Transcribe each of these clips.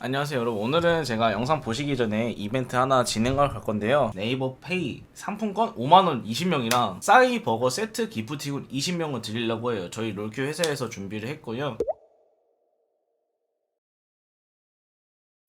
안녕하세요 여러분. 오늘은 제가 영상 보시기 전에 이벤트 하나 진행할 갈 건데요. 네이버 페이 상품권 5만원 20명이랑 싸이 버거 세트 기프티콘 20명을 드리려고 해요. 저희 롤큐 회사에서 준비를 했고요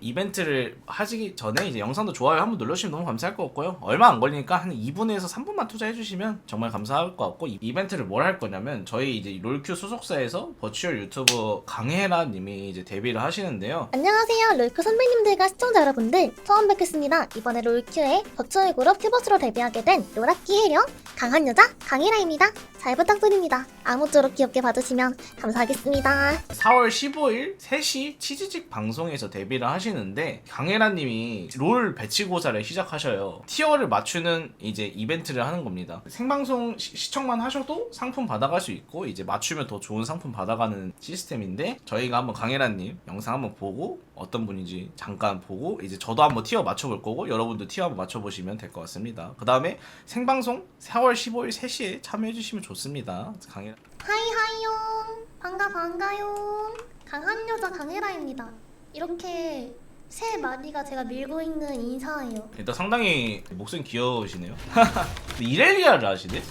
이벤트를 하시기 전에 이제 영상도 좋아요 한번 눌러주시면 너무 감사할 것 같고요. 얼마 안 걸리니까 한 2분에서 3분만 투자해주시면 정말 감사할 것 같고 이 이벤트를 뭘 할 거냐면 저희 이제 롤큐 소속사에서 버추얼 유튜버 강혜라 님이 이제 데뷔를 하시는데요. 안녕하세요. 롤큐 선배님들과 시청자 여러분들 처음 뵙겠습니다. 이번에 롤큐의 버추얼 그룹 큐버스로 데뷔하게 된 로라키 해령 강한 여자 강희라입니다. 잘 부탁드립니다. 아무쪼록 귀엽게 봐주시면 감사하겠습니다. 4월 15일 3시 치즈직 방송에서 데뷔를 하시는 데 강혜라님이 롤 배치고사를 시작하셔요. 티어를 맞추는 이제 이벤트를 하는 겁니다. 생방송 시, 시청만 하셔도 상품 받아갈 수 있고 이제 맞추면 더 좋은 상품 받아가는 시스템인데 저희가 한번 강혜라님 영상 한번 보고 어떤 분인지 잠깐 보고 이제 저도 한번 티어 맞춰볼 거고 여러분도 티어 한번 맞춰보시면 될 것 같습니다. 그 다음에 생방송 4월 15일 3시에 참여해주시면 좋습니다. 강혜 하이 하이요 반가 반가요 강한 여자 강혜라입니다 이렇게 새 마디가 제가 밀고 있는 인사예요 일단 상당히 목소리 귀여우시네요. 근데 이렐리아를 하시네?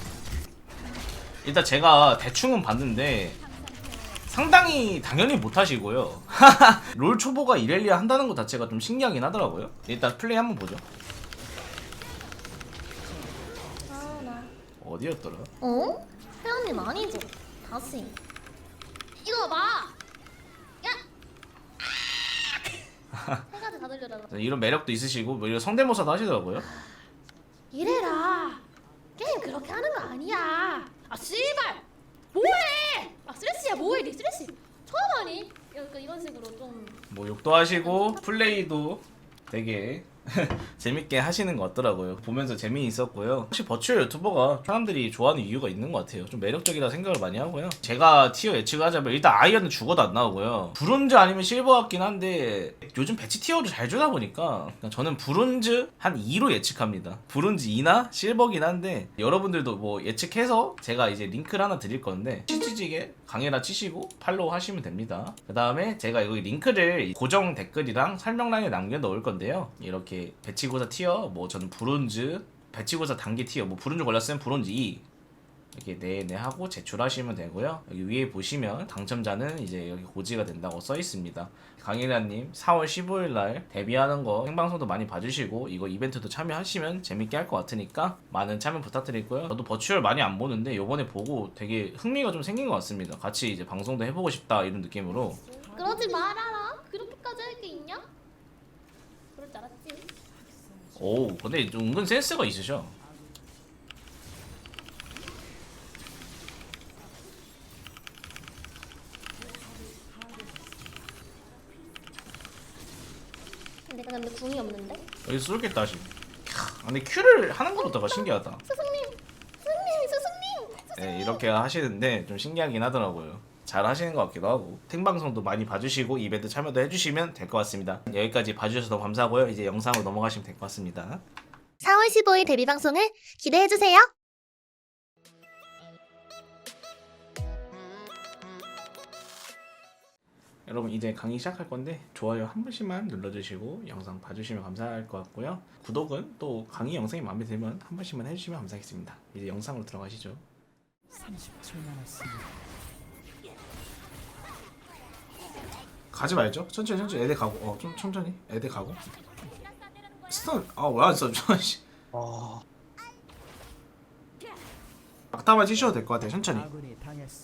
일단 제가 대충은 봤는데 상당히 당연히 못하시고요. 롤 초보가 이렐리아 한다는 것 자체가 좀 신기하긴 하더라고요. 일단 플레이 한번 보죠. 아 나 어디였더라? 어? 회원님 아니죠? 다시 이거 봐! 야! 다 이런 매력도 있으시고 뭐 이런 성대모사도 하시더라고요. 이래라. 게임 그렇게 하는 거 아니야. 아 씨발. 뭐해? 아 쓰레쉬야 뭐해 니 쓰레쉬. 처음 하니? 약간 이런 식으로 좀 뭐 욕도 하시고 플레이도 되게 재밌게 하시는 것 같더라고요. 보면서 재미있었고요. 혹시 버추얼 유튜버가 사람들이 좋아하는 이유가 있는 것 같아요. 좀 매력적이라 생각을 많이 하고요. 제가 티어 예측을 하자면 일단 아이언은 죽어도 안 나오고요. 브론즈 아니면 실버 같긴 한데 요즘 배치 티어를 잘 주다 보니까 그냥 저는 브론즈 한 2로 예측합니다. 브론즈 2나 실버긴 한데 여러분들도 뭐 예측해서 제가 이제 링크를 하나 드릴 건데 치즈직에 강해라 치시고 팔로우 하시면 됩니다. 그 다음에 제가 여기 링크를 고정 댓글이랑 설명란에 남겨 놓을 건데요. 이렇게 배치고사 티어, 뭐 저는 브론즈, 배치고사 단계 티어, 뭐 브론즈 걸렸으면 브론즈 2 이렇게 네네 하고 제출하시면 되고요. 여기 위에 보시면 당첨자는 이제 여기 고지가 된다고 써 있습니다. 강일라님 4월 15일 날 데뷔하는 거 생방송도 많이 봐주시고 이거 이벤트도 참여하시면 재밌게 할 것 같으니까 많은 참여 부탁드리고요. 저도 버추얼 많이 안 보는데 요번에 보고 되게 흥미가 좀 생긴 것 같습니다. 같이 이제 방송도 해보고 싶다 이런 느낌으로 그러지 말아라 그렇게까지 할 게 있냐? 줄 알았지 오 근데 좀 은근 센스가 있으셔. 내가 근데 궁이 없는데? 여기 쏠겠다 아직. 캬, 근데 큐를 하는 것부터가 신기하다. 스승님! 스승님! 스승님! 네, 이렇게 하시는데 좀 신기하긴 하더라고요. 잘 하시는 것 같기도 하고 생방송도 많이 봐주시고 이벤트 참여도 해주시면 될 것 같습니다. 여기까지 봐주셔서 너무 감사하고요. 이제 영상으로 넘어가시면 될 것 같습니다. 4월 15일 데뷔 방송을 기대해주세요 여러분 이제 강의 시작할 건데 좋아요 한 번씩만 눌러주시고 영상 봐주시면 감사할 것 같고요. 구독은 또 강의 영상이 마음에 들면 한 번씩만 해주시면 감사하겠습니다. 이제 영상으로 들어가시죠. 30초 남았습니다. 가지 말죠. 천천히 천천히 애들 가고 어 좀 천천히 애들 가고 스턴 아왜 안 써줘 씨. 아, 막다만 치셔도 될 것 같아요 천천히.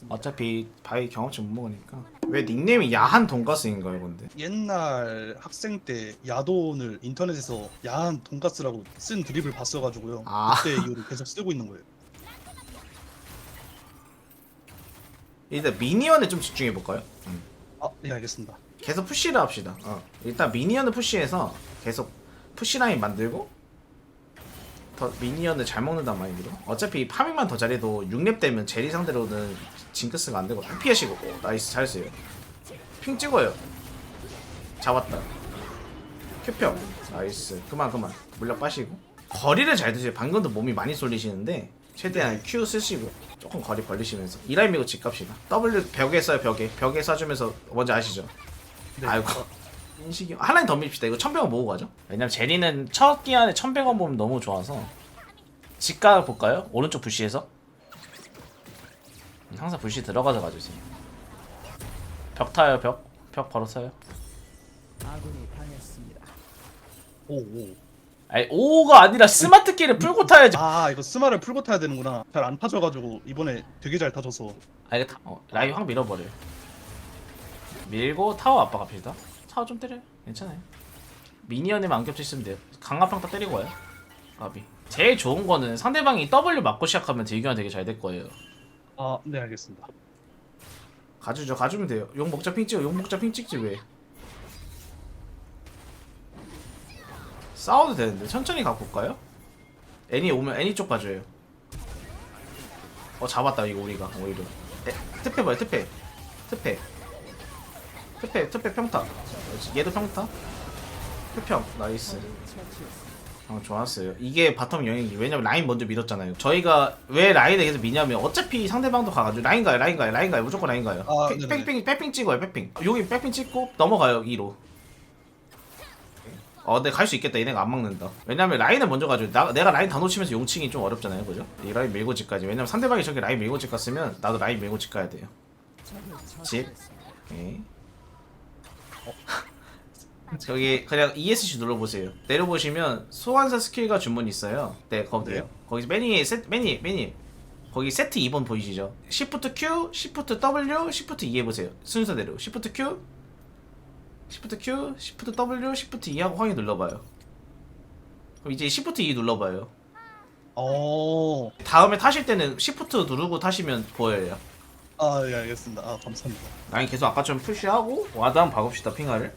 어차피 바이 경험치 못 먹으니까 왜 닉네임이 야한 돈가스인 거예요 근데 옛날 학생 때 야돈을 인터넷에서 야한 돈가스라고 쓴 드립을 봤어가지고요. 아. 그때 이후로 계속 쓰고 있는 거예요. 일단 미니언에 좀 집중해 볼까요? 아, 네 알겠습니다. 계속 푸시를 합시다. 어. 일단 미니언을 푸시해서 계속 푸시 라인 만들고 더 미니언을 잘 먹는단 말이죠 어차피 파밍만 더 잘해도 6렙 되면 제리 상대로는 징크스가 안 되고 피하시고. 오, 나이스. 잘했어요 핑 찍어요. 잡았다. 큐평 나이스. 그만 그만. 물약 빠시고. 거리를 잘 드세요. 방금도 몸이 많이 쏠리시는데 최대한 Q 쓰시고 조금 거리 벌리시면서 이 라인 미고 집 갑시다 W 벽에 써요 벽에. 벽에 쏴주면서 뭔지 아시죠? 네. 아이고. 어, 인식이 한 라인 더 밀읍시다. 이거 1100원 모으고 가죠? 왜냐면 제리는 첫 기한에 1100원 모으면 너무 좋아서. 직가 볼까요? 오른쪽 부시에서? 항상 부시 들어가서 가주세요. 벽 타요 벽. 벽 바로 타요. 아군이 당했습니다. 오오 아니 5가 아니라 스마트 키를 풀고 타야지. 아 이거 스마를 풀고 타야 되는구나. 잘 안 타져가지고 이번에 되게 잘 타줘서. 아 이거 타, 어, 라인 확 밀어버려요 밀고 타워 압박 합시다. 타워 좀 때려요 괜찮아요. 미니언에만 안 겹쳐 있으면 돼요. 강압평타 때리고 와요. 까비. 제일 좋은 거는 상대방이 W 맞고 시작하면 딜교환 되게 잘 될 거예요. 아 네 알겠습니다. 가주죠. 가주면 돼요. 용 먹자 핑 찍어. 용 먹자 핑 찍지 왜 싸워도 되는데 천천히 갖고 올까요? 애니 오면 애니 쪽 봐줘요 어 잡았다 이거 우리가 오히려 에, 특패 뭐야 특패 특패 특패 특패 평타 얘도 평타 특평 나이스 어, 좋았어요. 이게 바텀 영역이 왜냐면 라인 먼저 밀었잖아요. 저희가 왜 라인에 계속 미냐면 어차피 상대방도 가가지고 라인 가요, 라인 가요, 라인 가요, 무조건 라인 가요. 아, 네 네. 백핑 백핑 찍어요, 백핑. 여기 백핑 찍고 넘어가요 2로. 어, 근데 갈 수 있겠다. 얘네가 안 막는다. 왜냐면 라인을 먼저 가지고 나, 내가 라인 다 놓치면서 용칭이 좀 어렵잖아요, 그죠? 이 라인 밀고 집까지. 왜냐면 상대방이 저기 라인 밀고 집 갔으면 나도 라인 밀고 집 가야 돼요. 집. 오케이. 어. 저기 그냥 ESC 눌러보세요. 내려보시면 소환사 스킬과 주문 있어요. 네, 거기요. 네. 거기 매니 세 매니 매니 거기 세트 2번 보이시죠? Shift Q, Shift W, Shift E 해보세요. 순서대로 Shift Q, Shift Q, Shift W, Shift E 하고 확인 눌러봐요. 그럼 이제 Shift E 눌러봐요. 어, 다음에 타실 때는 Shift 누르고 타시면 보여요. 아, 예, 알겠습니다. 아, 감사합니다. 라인 계속 아까처럼 푸시하고 한번 박읍시다 핑하를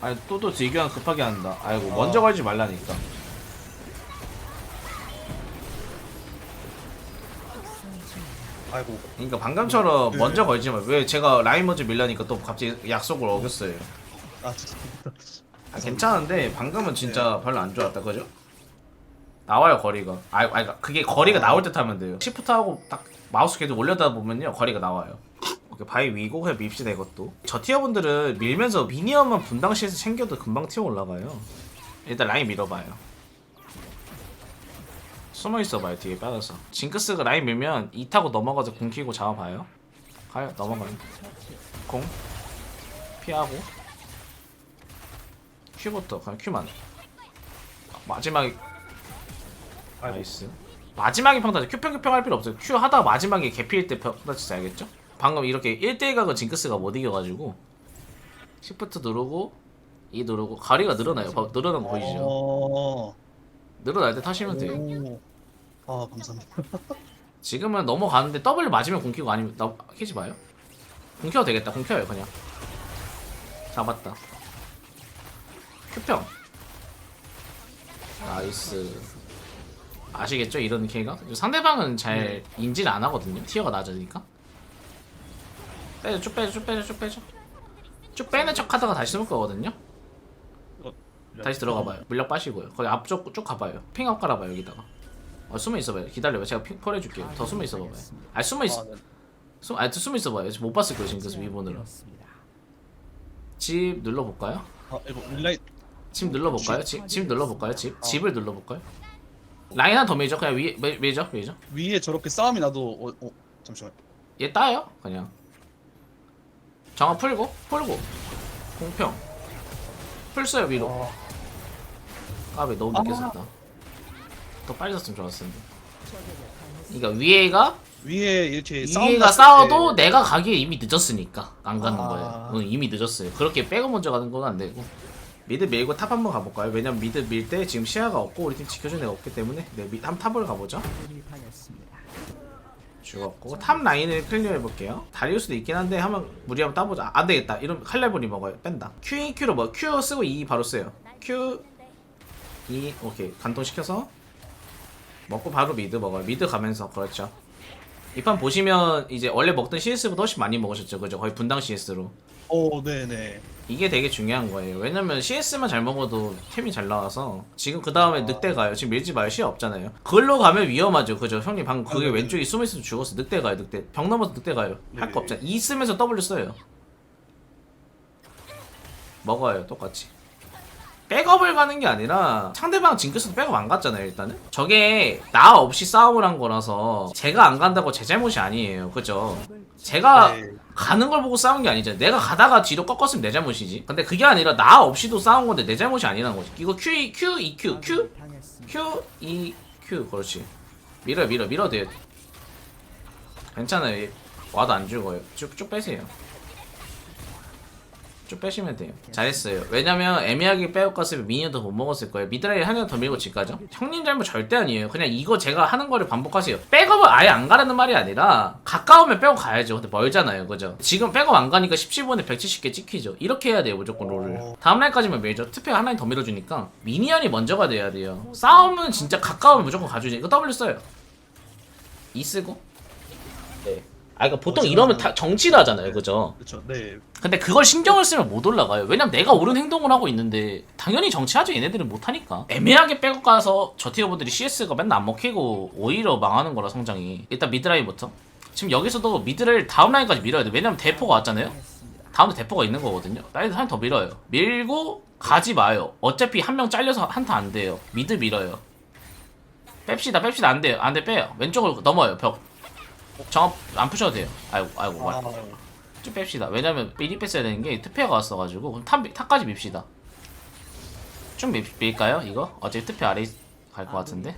아니 또또 딜교환 급하게 한다 아이고 아. 먼저 걸지 말라니까 아이고, 그러니까 방금처럼 네. 먼저 걸지 마 왜 제가 라인 먼저 밀라니까 또 갑자기 약속을 어겼어요. 아. 아, 괜찮은데 방금은 진짜 별로 안 좋았다. 그죠? 나와요 거리가. 아, 아 그러니까 그게 거리가 나올 때 타면 돼요. 시프트하고 딱 마우스 계속 올려다 보면요 거리가 나와요. 바위 위고 그냥 밉시다 이것도. 저 티어분들은 밀면서 미니언만 분당 시에서 챙겨도 금방 티어 올라가요. 일단 라인 밀어봐요 숨어 있어봐요 뒤에 빠져서. 징크스가 라인 밀면 이 타고 넘어가서 궁 키고 잡아봐요. 가요 넘어가요. 공 피하고. 큐부터 그냥 큐만. 마지막에. 나이스. 마지막에 평타지. 큐평큐평 할 필요 없어요. 큐 하다가 마지막에 개피일 때 평타치 알겠죠? 방금 이렇게 1대1 각은 징크스가 못 이겨가지고. 시프트 누르고 E 누르고 가리가 늘어나요. 봐- 늘어난 거 보이시죠? 어, 늘어날 때 타시면 돼요. 오. 아, 감사합니다. 지금은 넘어가는데 W 맞으면 공키고 아니면 나 키지 마요? 공켜도 되겠다. 공켜요 그냥. 잡았다. 큐평. 나이스. 아시겠죠? 이런 케이가 상대방은 잘 인지를 안 하거든요. 티어가 낮으니까. 빼줘 쭉 빼줘 쭉 빼줘 쭉 빼줘. 쭉 빼는 척 하다가 다시 숨을 거거든요. 다시 들어가봐요. 물력 빠시고요. 거기 앞쪽 쭉 가봐요. 핑업 깔아봐요 여기다가 어, 숨어 있어봐요 기다려요 제가 핑펄 해줄게요 더 숨어 있어봐봐요 아 숨어 있어 아, 네. 숨, 아, 숨어 있어봐요 지금 못 봤을 거예요 지금 그래서 위본으로 되었습니다. 집 눌러볼까요? 아, 이거 윌라이, 집 눌러볼까요? 집, 집 눌러볼까요? 집? 집을 눌러볼까요? 라인 하나 더 매죠? 그냥 위에 매, 매죠? 매죠? 위에 저렇게 싸움이 나도, 어, 어, 잠시만. 얘 따요 그냥 정화 풀고 풀고 공평 풀 써요 위로 아, 까비 너무 늦게 썼다 더 빨리 썼으면 좋았을 텐데. 그러니까 위에가 위에 이렇게 위에가 싸워도 때- 내가 가기에 이미 늦었으니까 안 가는 아. 거예요. 응, 이미 늦었어요. 그렇게 빼고 먼저 가는 건 안 되고. 미드 밀고 탑 한번 가볼까요? 왜냐면 미드 밀 때 지금 시야가 없고 우리 팀 지켜주는 애가 없기 때문에 네, 미, 한 탑을 가보죠. 죽었고 탑 라인을 클리어 해볼게요. 다리우스도 있긴 한데 한번 무리하면 따보자. 아, 안되겠다. 이러면 칼날본이 먹어요. 뺀다. Q, E, Q로 뭐 Q 쓰고 E 바로 써요. Q E 오케이. 간통시켜서 먹고 바로 미드 먹어요 미드 가면서 그렇죠 이 판 보시면 이제 원래 먹던 CS보다 훨씬 많이 먹으셨죠 그죠 거의 분당 CS로 어, 네네. 이게 되게 중요한 거예요. 왜냐면 CS만 잘 먹어도 템이 잘 나와서 지금 그 다음에 늑대 가요. 지금 밀지 마요. 시야 없잖아요. 그걸로 가면 위험하죠. 그죠? 형님 방금 그게 아, 네네. 왼쪽에 숨어 있어도 죽었어. 늑대 가요. 늑대. 벽 넘어서 늑대 가요. 할. 거 없잖아. E 쓰면서 W 써요. 먹어요 똑같이 백업을 가는 게 아니라 상대방 징크스도 백업 안 갔잖아요 일단은? 저게 나 없이 싸움을 한 거라서 제가 안 간다고 제 잘못이 아니에요. 그죠? 제가 네. 가는 걸 보고 싸운 게 아니잖아요. 내가 가다가 뒤로 꺾었으면 내 잘못이지. 근데 그게 아니라 나 없이도 싸운 건데 내 잘못이 아니라는 거지. 이거 Q, E, Q, EQ, Q? 당했습니다. Q, E, Q. 그렇지. 밀어 밀어 밀어 돼요. 괜찮아요. 와도 안 죽어요. 쭉, 쭉 빼세요 쭉 빼시면 돼요. 잘했어요. 왜냐면 애매하게 빼앗갔으면 미니언도 못 먹었을 거예요. 미드라인 하나 더 밀고 집가죠? 형님 잘못 절대 아니에요. 그냥 이거 제가 하는 거를 반복하세요. 백업을 아예 안 가라는 말이 아니라 가까우면 백업 가야죠. 근데 멀잖아요. 그죠? 지금 백업 안 가니까 17분에 170개 찍히죠. 이렇게 해야 돼요 무조건 롤을. 어. 다음 라인까지만 밀죠. 투표 하나인 더 밀어주니까 미니언이 먼저가 돼야 돼요. 싸움은 진짜 가까우면 무조건 가주지. 이거 W 써요. 이 쓰고? 네. 아 그러니까 보통 이러면 다 정치를 하잖아요 그죠 그렇죠. 네. 근데 그걸 신경을 쓰면 못 올라가요. 왜냐면 내가 옳은 행동을 하고 있는데 당연히 정치하죠. 얘네들은 못 하니까. 애매하게 백업 가서 저 티어분들이 CS가 맨날 안 먹히고 오히려 망하는 거라 성장이. 일단 미드라인부터. 지금 여기서도 미드를 다음 라인까지 밀어야 돼. 왜냐면 대포가 왔잖아요. 다음에 대포가 있는 거거든요. 라인 한더 밀어요. 밀고 가지 마요. 어차피 한 명 잘려서 한타 안 돼요. 미드 밀어요. 뺍시다, 뺍시다. 안 돼요. 안 돼, 빼요. 왼쪽으로 넘어요, 벽. 정합 안 푸셔도 돼요. 아이고, 아이고. 말. 아, 쭉 뺍시다. 왜냐면 미리 뺐어야 되는 게 투표가 왔어가지고 그럼 탑, 탑까지 밉시다. 쭉 밀, 밀까요? 이거? 어차피 투표 아래 갈 것 같은데.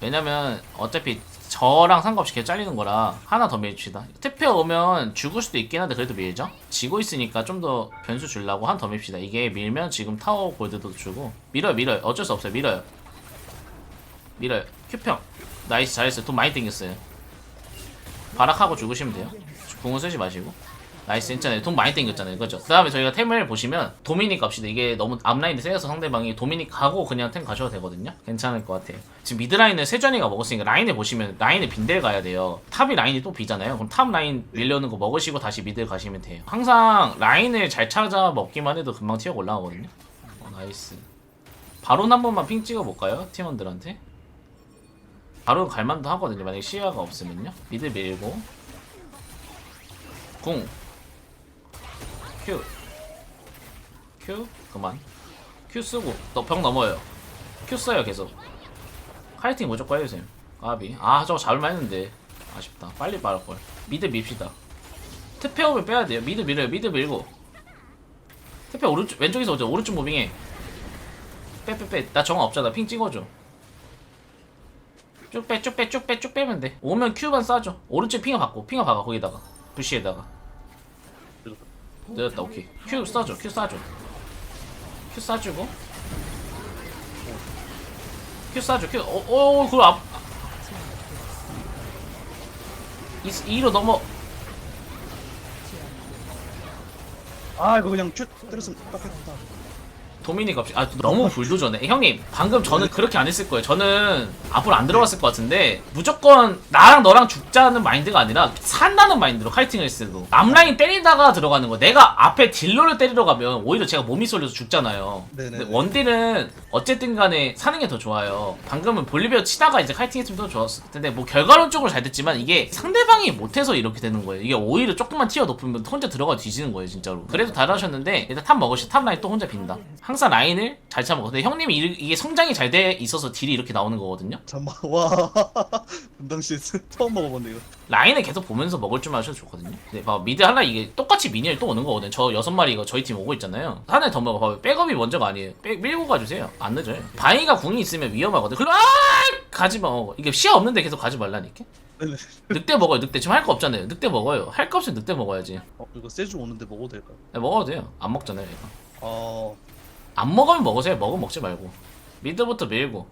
왜냐면 어차피 저랑 상관없이 계속 잘리는 거라 하나 더 밀읍시다. 투표 오면 죽을 수도 있긴 한데 그래도 밀죠. 지고 있으니까 좀 더 변수 주려고 하나 더 밉시다. 이게 밀면 지금 타워 골드도 주고 밀어요 밀어요. 어쩔 수 없어요. 밀어요. 밀어요. 큐평. 나이스 잘했어요. 돈 많이 땡겼어요. 발악하고 죽으시면 돼요. 궁은 쓰지 마시고. 나이스 괜찮아요. 돈 많이 땡겼잖아요. 그죠? 그 다음에 저희가 템을 보시면 도미닉 갑시다. 이게 너무 앞라인이 세서 상대방이 도미닉 가고 그냥 템 가셔도 되거든요. 괜찮을 것 같아요. 지금 미드라인을 세전이가 먹었으니까 라인에 보시면 라인에 빈델 가야 돼요. 탑이 라인이 또 비잖아요. 그럼 탑 라인 밀려는 거 먹으시고 다시 미드 가시면 돼요. 항상 라인을 잘 찾아 먹기만 해도 금방 티어 올라가거든요. 어, 나이스. 바론 한 번만 핑 찍어볼까요? 팀원들한테? 바로 갈만도 하거든요. 만약에 시야가 없으면요. 미드 밀고. 궁. Q. Q? 그만. Q 쓰고. 너벽 넘어요. Q 써요 계속. 카이팅 무조건 해주세요. 까비. 아 저거 잡을만 했는데. 아쉽다. 빨리 말할걸 미드 밉시다. 트페업을 빼야 돼요. 미드 밀어요. 미드 밀고. 트페 오른쪽 왼쪽에서 오죠. 오른쪽 무빙해. 빼빼빼. 나 정화 없잖아. 핑 찍어줘 쭉 빼 쭉 빼 쭉 빼 쭉 빼면 돼. 오면 Q만 쏴줘. 오른쪽 핑을 받고 핑을 박아 거기다가. 부시에다가. 늦었다 오케이. Q 쏴줘 Q 쏴줘. Q 쏴주고. Q 쏴줘 Q 어어 그걸 앞. 이, 2로 넘어. 아 이거 그냥 큐 때렸으면 깎였다. 도미닉 없이 아 너무 불도저네. 형님 방금 저는 그렇게 안 했을 거예요. 저는 앞으로 안 들어갔을 것 같은데 무조건 나랑 너랑 죽자는 마인드가 아니라 산다는 마인드로 카이팅을 했어도 앞라인 때리다가 들어가는 거. 내가 앞에 딜러를 때리러 가면 오히려 제가 몸이 쏠려서 죽잖아요. 네네. 근데 원딜은 어쨌든 간에 사는 게 더 좋아요. 방금은 볼리비아 치다가 이제 카이팅 했으면 더 좋았을 텐데 뭐 결과론적으로 잘 됐지만 이게 상대방이 못해서 이렇게 되는 거예요. 이게 오히려 조금만 티어 높으면 혼자 들어가 뒤지는 거예요 진짜로. 그래도 잘 하셨는데 일단 탑 먹으시 탑 라인 또 혼자 빈다. 항상 라인을 잘 참고 근데 형님이 이- 이게 성장이 잘 돼 있어서 딜이 이렇게 나오는 거거든요. 잠만 와. 분당시 처음 먹어본데 이거. 라인을 계속 보면서 먹을 줄 아셔도 좋거든요. 근데 봐봐 미드 하나 이게 똑같이 미니언이 또 오는 거거든 요. 저 여섯 마리 이거 저희 팀 오고 있잖아요. 하나 더 먹어 봐봐 백업이 먼저가 아니에요. 백 밀고 가주세요. 안 늦어요. 바위가 궁이 있으면 위험하거든. 그럼 아! 가지 마. 어, 이게 시야 없는데 계속 가지 말라니까? 네네. 늑대 먹어요. 늑대. 지금 할 거 없잖아요. 늑대 먹어요. 할 거 없으면 늑대 먹어야지. 어 이거 세주 오는데 먹어도 될까요? 네, 먹어도 돼요. 안 먹잖아요 이거. 어. 안 먹으면 먹으세요. 먹으면 먹지 말고. 미드부터 밀고.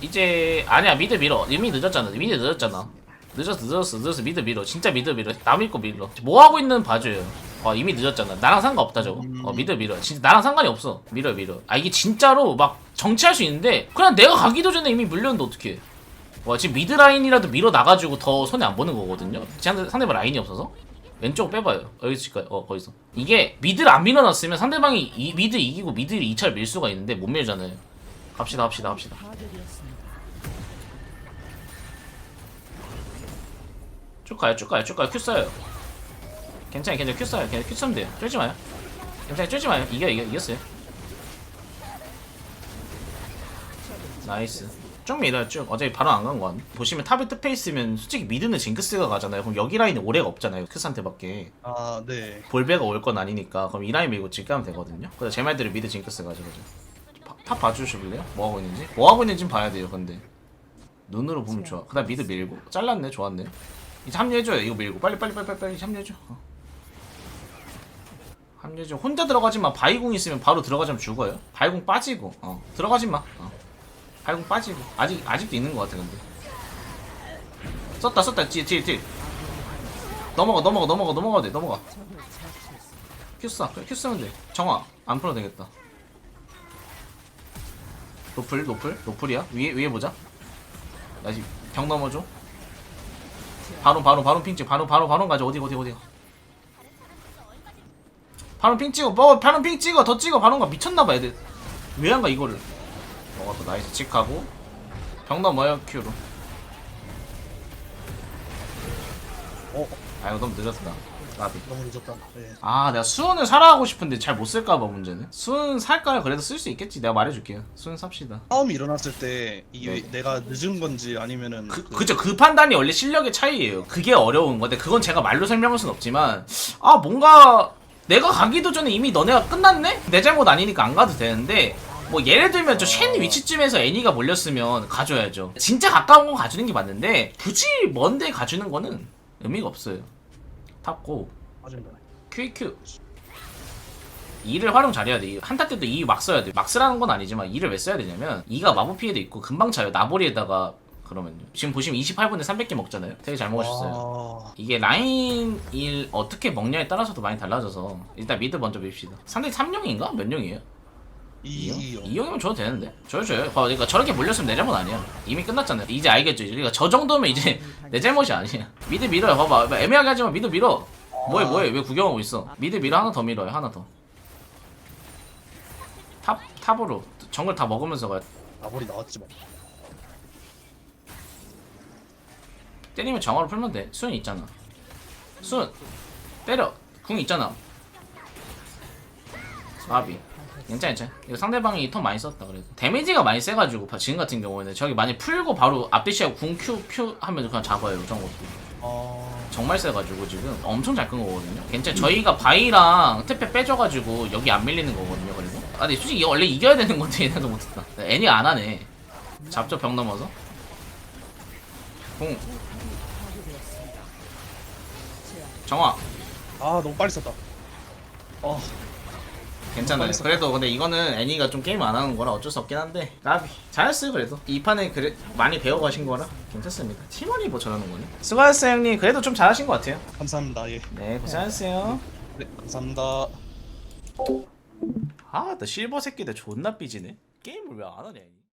이제 아니야 미드 밀어. 이미 늦었잖아. 미드 늦었잖아. 늦었어 늦었어 늦었어. 미드 밀어. 진짜 미드 밀어. 남 믿고 밀어. 뭐 하고 있는 봐줘요? 어 이미 늦었잖아. 나랑 상관없다 저거. 어 미드 밀어. 진짜 나랑 상관이 없어. 밀어 밀어. 아 이게 진짜로 막 정치할 수 있는데 그냥 내가 가기도 전에 이미 물렸는데 어떡해. 와 지금 미드 라인이라도 밀어 나가지고 더 손해 안 보는 거거든요. 상대, 상대방 라인이 없어서 왼쪽 빼봐요. 여기서 칠까요? 어 거기서 이게 미드를 안 밀어놨으면 상대방이 이, 미드 이기고 미드 2차를 밀 수가 있는데 못 밀잖아요. 갑시다 갑시다 갑시다. 쭉 가요 쭉 가요 쭉 가요. 큐 써요. 괜찮아요 괜찮아요. 큐 써요. 그냥 큐 쓰면 돼요. 쫄지 마요. 괜찮아 쫄지 마요. 이겨 이겨 이겼어요. 나이스 쭉 밀어요 쭉 어차피 바로 안간거 같네 보시면 탑에 트페 있으면 솔직히 미드는 징크스가 가잖아요. 그럼 여기 라인에 오래가 없잖아요 크산테밖에. 아 네. 볼베가 올 건 아니니까. 그럼 이 라인 밀고 집 가면 되거든요. 그래서 제 말대로 미드 징크스 가져가죠? 파- 탑 봐주실래요? 뭐 하고 있는지? 뭐 하고 있는지 봐야 돼요 근데. 눈으로 보면 좋아. 그 다음 미드 밀고. 잘랐네 좋았네. 이제 합류해줘요 이거 밀고. 빨리 빨리 빨리 빨리, 빨리 합류해줘. 어. 합류해줘. 혼자 들어가지마. 바이공 있으면 바로 들어가자면 죽어요. 바이공 빠지고. 어 들어가지마. 어. 바이공 빠지고 아직 아직도 있는 것 같아 근데 썼다 썼다 뒤뒤뒤 넘어가 넘어가 넘어가 넘어가 돼 넘어가 큐 쏴. 그래, 큐 쏘면 돼. 정화. 안 풀어도 되겠다. 노플, 노플, 노플이야. 위에, 위에 보자. 나 지금 벽 넘어줘. 바로, 바로, 바로 핑 찍. 바로, 바로, 바로 가자. 어디, 어디, 어디. 바로 핑 찍어. 뭐, 바로 핑 찍어. 더 찍어. 바로 가. 미쳤나봐, 애들. 왜 안 가, 이거를. 먹었다. 나이스. 칙하고. 벽 넘어요, 큐로. 어 아, 이거 너무 늦었다. 나비. 너무 늦었다. 네. 아 내가 수은을 사라 하고 싶은데 잘 못 쓸까봐 문제는 수은 살까요? 그래도 쓸 수 있겠지 내가 말해줄게요 수은 삽시다 싸움이 일어났을 때 이게 네. 내가 늦은 건지 아니면은 그, 그죠 그 판단이 원래 실력의 차이예요 그게 어려운 건데 그건 제가 말로 설명할 순 없지만 아 뭔가 내가 가기도 전에 이미 너네가 끝났네? 내 잘못 아니니까 안 가도 되는데 뭐 예를 들면 저 쉔 위치쯤에서 애니가 몰렸으면 가줘야죠 진짜 가까운 건 가주는 게 맞는데 굳이 먼데 가주는 거는 의미가 없어요 탑고 맞습니다. QQ E를 활용 잘해야 돼. 한타 때도 E 막 써야 돼. 막 쓰라는 건 아니지만 E를 왜 써야 되냐면 E가 마법 피해도 있고 금방 차요. 나보리에다가 그러면요. 지금 보시면 28분에 300개 먹잖아요. 되게 잘 먹으셨어요. 아, 이게 라인 일 어떻게 먹냐에 따라서도 많이 달라져서 일단 미드 먼저 밉시다. 상대 3용인가? 몇 용이에요? 이요. 2용이면 줘도 되는데. 줘요 줘요. 그러니까 저렇게 몰렸으면 내 잘못 아니야. 이미 끝났잖아요. 이제 알겠죠. 그러니까 저 정도면 이제 내 잘못이 아니야. 미드 밀어요. 봐봐. 애매하게 하지만 미드 밀어. 뭐해 뭐해 왜 구경하고 있어 미드 밀어 하나 더 밀어요 하나 더 탑 탑으로 정글 다 먹으면서 가요 나벌이 나왔지 뭐. 때리면 정화로 풀면 돼 수은 있잖아 수은 때려 궁 있잖아 마비 괜찮아 괜찮아 이거 상대방이 턴 많이 썼다 그래도 데미지가 많이 세가지고 봐, 지금 같은 경우에는 저기 많이 풀고 바로 앞대시하고 궁큐 큐 하면 그냥 잡아요 저런 것도 아, 정말 세가지고 지금 엄청 잘 끈 거거든요. 괜찮아. 저희가 바이랑 태페 빼줘가지고 여기 안 밀리는 거거든요. 그리고 아 근데 솔직히 원래 이겨야 되는 건데 얘네도 못했다. 애니 안 하네. 잡죠 벽 넘어서. 공. 정화. 아 너무 빨리 썼다. 어, 괜찮아요. 그래도 근데 이거는 애니가 좀 게임 안 하는 거라 어쩔 수 없긴 한데 나비 잘했어요 그래도 이 판에 그래 많이 배워가신 거라 괜찮습니다. 팀원이 뭐 저러는 거네. 수고하셨어요 형님. 그래도 좀 잘하신 것 같아요. 감사합니다. 예. 네 고생하셨어요. 네, 감사합니다. 아, 나 실버 새끼들 존나 삐지네. 게임을 왜 안 하냐? 이.